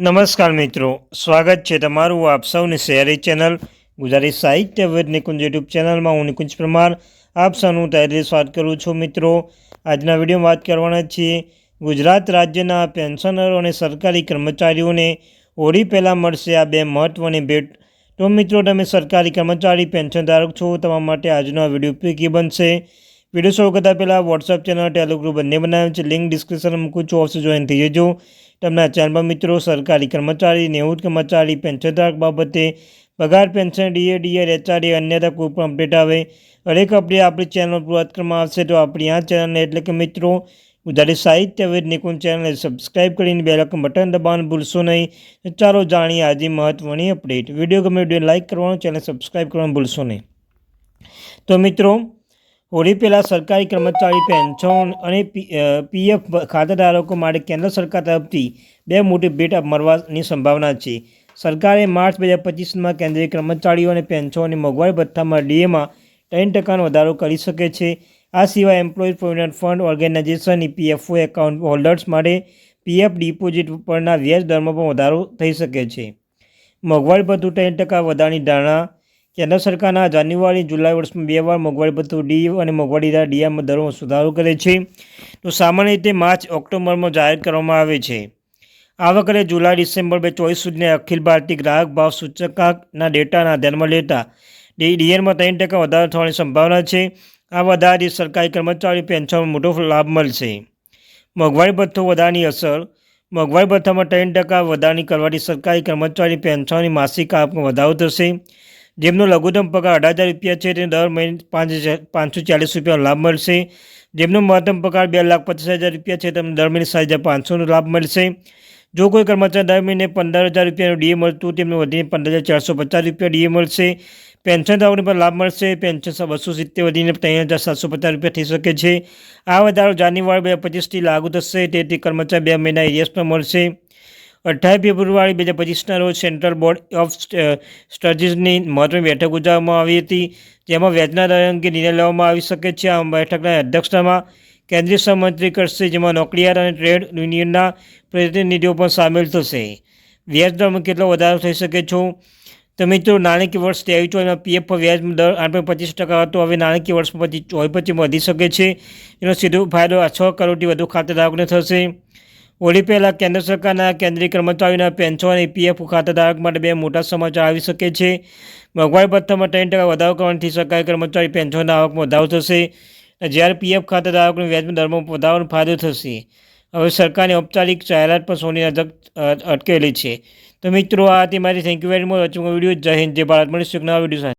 નમસ્કાર મિત્રો, સ્વાગત છે તમારું આપ સૌની શહેરી ચેનલ ગુજરાતી સાહિત્ય વેદ નિકુંજ યુટ્યુબ ચેનલમાં. હું નિકુંજ પરમાર, આપ સૌનું તહેરી સ્વાગત કરું છું મિત્રો. આજના વિડીયોમાં વાત કરવાના છીએ ગુજરાત રાજ્યના પેન્શનરો અને સરકારી કર્મચારીઓને હોળી પહેલાં મળશે આ બે મહત્ત્વની ભેટ. તો મિત્રો, તમે સરકારી કર્મચારી પેન્શન ધારક છો, તમારા માટે આજનો આ વીડિયો ઉપયોગી બનશે. વીડિયો શરૂ કરતાં પહેલાં વોટ્સઅપ ચેનલ ટેલિગ્રુપ બંને બનાવ્યું છે. લિંક ડિસ્ક્રિપ્શનમાં મૂકું છું. ઓફિસ જોઈન થઈ જજો. તમને ચેનલમાં મિત્રો સરકારી કર્મચારી, નેવું કર્મચારી, પેન્શનધારક બાબતે પગાર, પેન્શન ડીએ ડીઆર એચઆરડી અન્યથા કોઈ પણ અપડેટ આવે. હરેક અપડેટ આપણી ચેનલ પર વાત કરવામાં આવશે. તો આપણી આ ચેનલને એટલે કે મિત્રો ગુજરાતી સાહિત્ય વેદ નિકુંજ ચેનલને સબસ્ક્રાઇબ કરીને બે લાખ બટન દબાવવાનું ભૂલશો નહીં. ચાલો જાણીએ આજે મહત્ત્વની અપડેટ વીડિયો ગમે વીડિયો લાઇક કરવાનું ચેનલ સબસ્ક્રાઇબ કરવાનું ભૂલશો નહીં. તો મિત્રો હોળી પહેલાં સરકારી કર્મચારી પેન્શન અને પીએફ ખાતાધારકો માટે કેન્દ્ર સરકાર તરફથી બે મોટી ભેટ મળવાની સંભાવના છે. સરકારે માર્ચ બે હજાર પચીસમાં કેન્દ્રીય કર્મચારીઓ અને પેન્શન અને મોંઘવારી ભથ્થામાં ડીએમાં ત્રણ ટકાનો વધારો કરી શકે છે. આ સિવાય employees provident fund organisation PFO account holders માટે પીએફ ડિપોઝિટ પરના વ્યાજ દરમાં પણ વધારો થઈ શકે છે. મોંઘવારી ભથ્થું ત્રણ ટકા વધારાની ધારણા કેન્દ્ર સરકારના જાન્યુઆરી, જુલાઈ વર્ષમાં બે વાર મોંઘવારી ભથ્થું ડી અને મોંઘવારી ડીઆમાં દરોમાં સુધારો કરે છે. તો સામાન્ય રીતે માર્ચ, ઓક્ટોબરમાં જાહેર કરવામાં આવે છે. આ વખતે જુલાઈ, ડિસેમ્બર બે ચોવીસ સુધીના અખિલ ભારતીય ગ્રાહક ભાવ સૂચકાંકના ડેટાના ધ્યાનમાં લેતા ડીએનમાં ત્રણ ટકા વધારો થવાની સંભાવના છે. આ વધારાથી સરકારી કર્મચારી પેન્શનમાં મોટો લાભ મળશે. મોંઘવારી ભથ્થો વધારાની અસર, મોંઘવારી ભથ્થામાં ત્રણ ટકા વધારણી કરવાથી સરકારી કર્મચારી પેન્શનની માસિક આવકમાં વધારો થશે. જેમનો લઘુત્તમ પગાર અઢાર હજાર રૂપિયા છે, તેને દર મહિને પાંચ હજાર પાંચસો ચાલીસ રૂપિયાનો લાભ મળશે. જેમનો મહત્તમ પગાર બે લાખ પચાસ હજાર રૂપિયા છે, તેમને દર મહિને સાત હજાર પાંચસોનો લાભ મળશે. જો કોઈ કર્મચારી દર મહિને પંદર હજાર રૂપિયાનું ડીએ મળતું, તેમને વધીને પંદર હજાર ચારસો પચાસ રૂપિયા ડીએ મળશે. પેન્શન પેન્શનધારકોને પણ લાભ મળશે. પેન્શન બસો સિત્તેર વધીને ત્રણ હજાર સાતસો પચાસ રૂપિયા થઈ શકે છે. આ વધારો જાન્યુઆરી બે પચીસથી લાગુ થશે. તેથી કર્મચારી બે મહિના એરિયાસમાં મળશે. અઠ્ઠાવીસ ફેબ્રુઆરી બે હજાર પચીસના રોજ સેન્ટ્રલ બોર્ડ ઓફ સ્ટડીઝની મહત્વની બેઠક યોજવામાં આવી હતી. જેમાં વ્યાજના દર અંગે નિર્ણય લેવામાં આવી શકે છે. આ બેઠકના અધ્યક્ષતામાં કેન્દ્રીય સહમંત્રી કરશે, જેમાં નોકરિયાત અને ટ્રેડ યુનિયનના પ્રતિનિધિઓ પણ સામેલ થશે. વ્યાજ દરમાં કેટલો વધારો થઈ શકે છો? તો મિત્રો, નાણાકીય વર્ષ ત્રેવીસ ચોવીસમાં પીએફ વ્યાજ દર આઠ પચીસ ટકા હતો. હવે નાણાકીય વર્ષ પછી ચોવીસ પચીસમાં વધી શકે છે. એનો સીધો ફાયદો છ કરોડથી વધુ ખાતેદારોને થશે. હોળી પહેલાં કેન્દ્ર સરકારના કેન્દ્રીય કર્મચારીઓના પેન્શન અને પીએફ ખાતાધારક માટે બે મોટા સમાચાર આવી શકે છે. મોંઘવારી ભથ્થામાં ત્રણ ટકા વધારો કરવાથી સરકારી કર્મચારી પેન્શનના આવકમાં વધારો થશે જ્યારે પીએફ ખાતાધારકોને વ્યાજમાં દરમાં વધારવાનો ફાયદો થશે. હવે સરકારની ઔપચારિક જાહેરાત પર સોની અટકેલી છે. તો મિત્રો, આ હતી મારી thank you very much video. જય હિન્દ, જય ભારત. મળીશું નવા વીડિયો